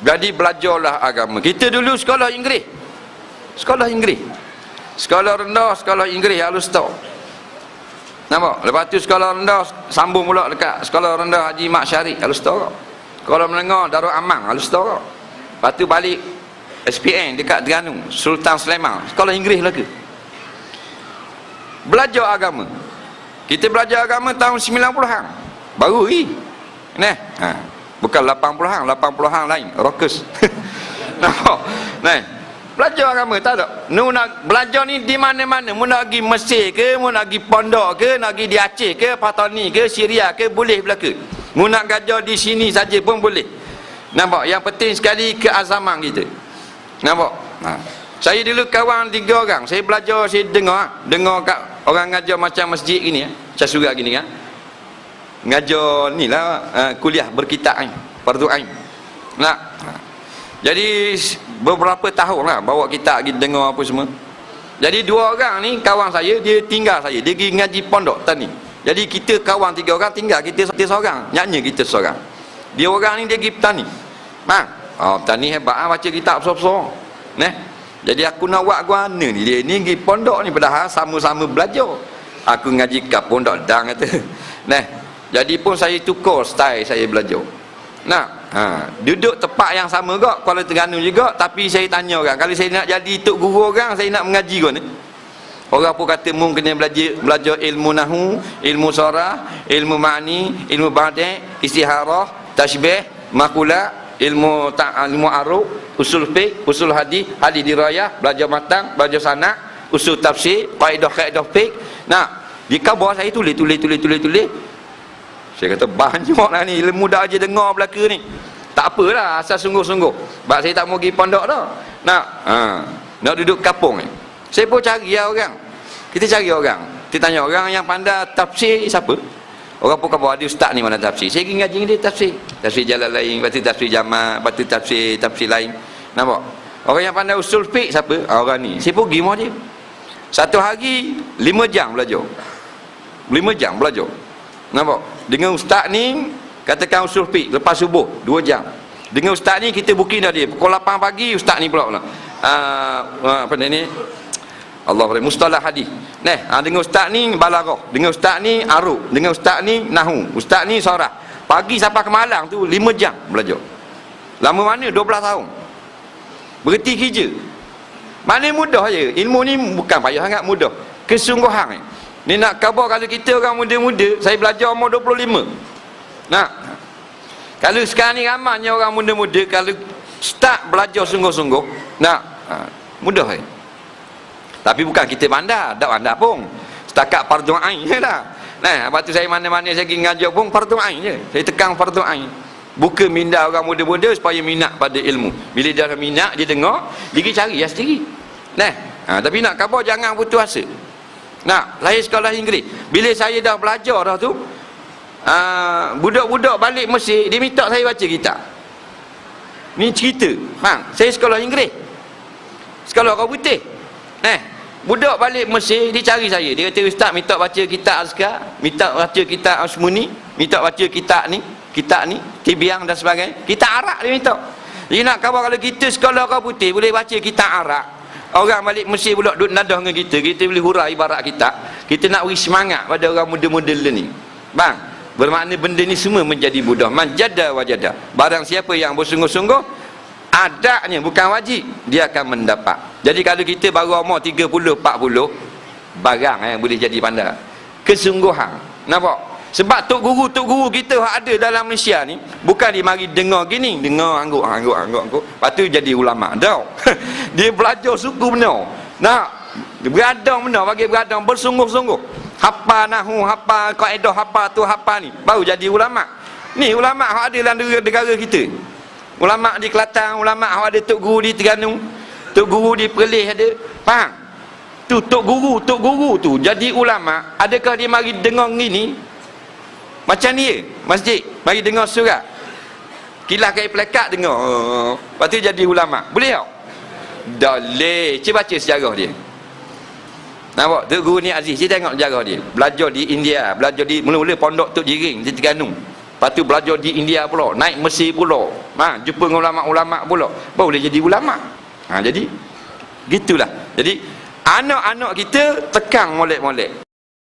Jadi belajarlah agama. Kita dulu sekolah Inggeris. Sekolah Inggeris. Sekolah rendah, sekolah Inggeris halus tau. Nampak? Lepas tu sekolah rendah sambung pula dekat sekolah rendah Haji Mak Syarif halus tau. Sekolah menengah Darul Amang halus tau. Lepas tu balik SPN dekat Terengganu, Sultan Sulaiman. Sekolah Inggeris ke? Belajar agama. Kita belajar agama tahun 90-an. Baru ni. Nah, ha. Bukan 80-an, 80-an lain, rockers. Nampak? Nah, belajar agama tak ada. Nu nak belajar ni di mana-mana, mu nak pergi Mesir ke, mu nak pergi pondok ke, nak pergi di Aceh ke, Patani ke, Syria ke, boleh belaka. Mu nak gajar di sini saja pun boleh. Nampak? Yang penting sekali keazaman kita. Nampak? Ha. Saya dulu kawan tiga orang. Saya belajar, saya dengar. Dengar kat orang ngajar macam masjid gini. Macam surat gini kan. Ngajar ni lah. Uh, kuliah berkitab ni. Fardu Ain. Ha. Jadi beberapa tahun lah bawa kita pergi dengar apa semua. Jadi dua orang ni kawan saya dia tinggal saya. Dia pergi ngaji pondok tani. Jadi kita kawan tiga orang tinggal kita kita seorang. Nyanyi kita seorang. Dia orang ni dia pergi petani. Bang. Oh, petani hebat ah baca kitab besar-besar. Jadi aku nak buat guana ni dia ni pergi pondok ni padahal sama-sama belajar. Aku ngaji kat pondok dang kata. Neh. Jadi pun saya tukar style saya belajar. Nah, ha, duduk tempat yang sama kok Kuala Terengganu juga tapi saya tanya orang kalau saya nak jadi tok guru orang saya nak mengaji kau ni. Orang pun kata mung kena belajar belajar ilmu nahu, ilmu sarah, ilmu ma'ni, ilmu ba'di, istiharah, tasbih, makulah, ilmu ta ilmu aruf, usul fiqh, usul hadis, hadis dirayah, belajar matang, belajar sanak, usul tafsir, kaidah fiqh. Nah, di kabar saya tulis tulis tulis tulis tulis. Saya kata banyaklah ni ilmu dah aja dengar belaka ni. Tak apalah asal sungguh-sungguh. Sebab saya tak mau pergi pondok dah. Nak ha, nak duduk kapung ni. Saya pun cari lah orang. Kita cari orang. Kita tanya orang yang pandai tafsir siapa? Orang pun kata ada ustaz ni mana tafsir. Saya pergi ngaji dia tafsir. Tafsir jalan lain, lepas tu tafsir jamak, lepas tu tafsir tafsir lain. Nampak? Orang yang pandai usul fiqh siapa? Ha, orang ni. Saya pergi rumah dia. Satu hari lima jam belajar. Lima jam belajar. Nampak? Dengan ustaz ni katakan usul fiqh lepas subuh dua jam. Dengan ustaz ni kita booking dah dia. Pukul 8 pagi ustaz ni pula pula. Uh, apa ni? Allah mustalah hadis. Nah, ha, dengan ustaz ni balaghah, dengan ustaz ni aruf, dengan ustaz ni nahu, ustaz ni sarah. Pagi sampai ke malam tu 5 jam belajar. Lama mana? 12 tahun. Berhenti kerja. Mana mudah je. Ilmu ni bukan payah sangat mudah. Kesungguhan ni. Ni nak khabar kalau kita orang muda-muda, saya belajar umur 25. Nah. Kalau sekarang ni ramainya orang muda-muda kalau start belajar sungguh-sungguh, nak ha, mudah eh. Tapi bukan kita pandai, tak pandai pun. Setakat fardu ain je lah. Nah, lepas tu saya mana-mana saya pergi ngajar pun fardu ain je. Saya tekan fardu ain. Bukan minda orang muda-muda supaya minat pada ilmu. Bila dia minat, dia dengar, dia cari ya sendiri. Nah, ha, tapi nak khabar jangan putus asa. Nak, lahir sekolah Inggeris. Bila saya dah belajar dah tu, uh, budak-budak balik Mesir, dia minta saya baca kitab. Ni cerita. Faham? Saya sekolah Inggeris. Sekolah kau putih. Eh, budak balik Mesir, dia cari saya. Dia kata, Ustaz minta baca kitab Azkar, minta baca kitab Asmuni, minta baca kitab ni, kitab ni, Tibiang dan sebagainya. Kitab Arab dia minta. Dia nak khabar kalau kita sekolah kau putih, boleh baca kitab Arab. Orang balik Mesir pula duduk nadah dengan kita Kita boleh hurai ibarat kita Kita nak beri semangat pada orang muda-muda ni Bang Bermakna benda ni semua menjadi mudah Manjada wajada Barang siapa yang bersungguh-sungguh Adaknya bukan wajib Dia akan mendapat Jadi kalau kita baru umur 30, 40 Barang yang eh, boleh jadi pandai Kesungguhan Nampak? Sebab tok guru tok guru kita yang ada dalam Malaysia ni bukan dia mari dengar gini, dengar angguk angguk angguk angguk. Lepas tu jadi ulama. Dah. dia belajar suku benar. Nak beradang benar bagi beradang bersungguh-sungguh. Hafal nahu, hafal kaedah, hafal tu, hafal ni. Baru jadi ulama. Ni ulama yang ada dalam negara kita. Ulama di Kelantan, ulama yang ada tok guru di Terengganu, tok guru di Perlis ada. Faham? Tu tok guru, tok guru tu jadi ulama, adakah dia mari dengar gini? Macam ni masjid Mari dengar surat Kilah kaya pelekat dengar oh, Lepas tu jadi ulama Boleh tak? Boleh Cuba baca sejarah dia Nampak? Tu guru ni Aziz. Dia tengok cara dia. Belajar di India. Belajar di mula-mula pondok Tok Jiring di Terengganu. Lepas tu belajar di India pula. Naik Mesir pula. Ha, jumpa dengan ulama-ulama pula. Baru dia jadi ulama. Ha, jadi, gitulah. Jadi, anak-anak kita tekang molek-molek.